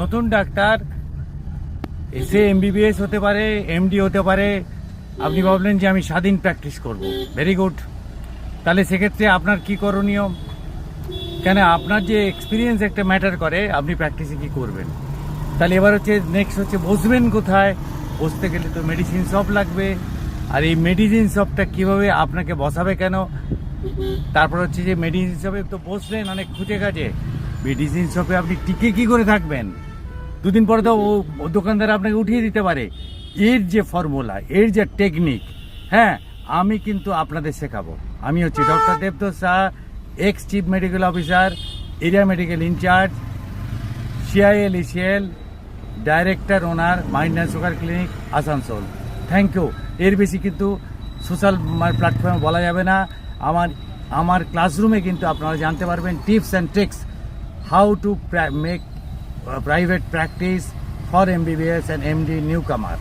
নতুন ডাক্তার, এসে এমবিবিএস হতে পারে এমডি হতে পারে। আপনি ভাবলেন যে আমি স্বাধীন প্র্যাকটিস করব। ভেরি গুড তাহলে সেক্ষেত্রে আপনার কি করণীয়? কেন আপনার যে এক্সপিরিয়েন্স একটা ম্যাটার করে, আপনি প্র্যাকটিসে কি করবেন? তাহলে এবার হচ্ছে নেক্সট হচ্ছে বসবেন কোথায়? বসতে গেলে তো মেডিসিন শপ লাগবে। আর এই মেডিসিন শপটা কীভাবে আপনাকে বসাবে কেন? তারপর হচ্ছে যে মেডিসিন শপে তো বসলেন অনেক খুঁজে কাজে মেডিসিন শপে আপনি টিকে কি করে থাকবেন? দুদিন পরে তো ও দোকানদার আপনাকে উঠিয়ে দিতে পারে। এর যে ফর্মুলা এর যে টেকনিক হ্যাঁ আমি কিন্তু আপনাদের শেখাবো। আমি হচ্ছি doctor Debdosh Shah ex chief medical officer area medical incharge CIL ECL director owner mind and sugar clinic Asansol thank you এর বেশি কিন্তু সোশ্যাল প্ল্যাটফর্মে বলা যাবে না। আমার আমার ক্লাসরুমে কিন্তু আপনারা জানতে পারবেন tips and tricks how to make private practice for MBBS and MD newcomer